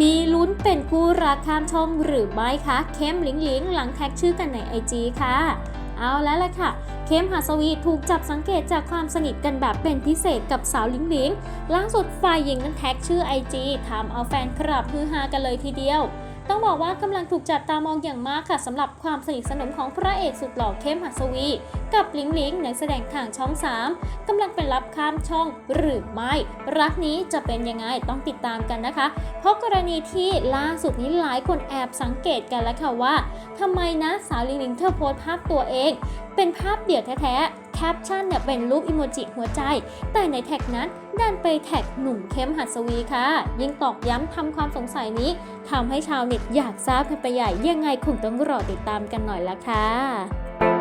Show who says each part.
Speaker 1: มีลุ้นเป็นคู่รักข้ามช่องหรือไม่คะ เข้มหลิงหลิงหลังแท็กชื่อกันในไอจีค่ะ เอาแล้วล่ะค่ะ เข้มหัสวีถูกจับสังเกตจากความสนิทกันแบบเป็นพิเศษกับสาวหลิงหลิงล่าสุดฝ่ายหญิงนั้นแท็กชื่อ IG ทำเอาแฟนคลับฮือฮากันเลยทีเดียว ต้องบอกว่ากำลังถูกจับตามองอย่างมากค่ะสำหรับความสนิทสนมของพระเอกสุดหล่อเข้มหัสวี กับหลิงหลิงนักแสดงทางช่อง 3กำลังเป็นรับข้ามช่องหรือไม่ รักนี้จะเป็นยังไงต้องติดตามกันนะคะ เพราะกรณีที่ล่าสุดนี้หลายคนแอบสังเกตกันแล้วค่ะว่าทำไมนะสาวหลิงหลิงเธอโพสต์ภาพตัวเอง เป็นภาพเดี่ยวแท้ๆ ปชั่นเนี่ยเป็นรูปอิโมจิหัวใจ แต่ในแท็กนั้นดันไปแท็กหนุ่มเข้มหัสวีค่ะ ยิ่งตอกย้ำทำความสงสัยนี้ทำให้ชาวเน็ตอยากทราบกันไปใหญ่ยังไงคงต้องรอติดตามกันหน่อยละค่ะ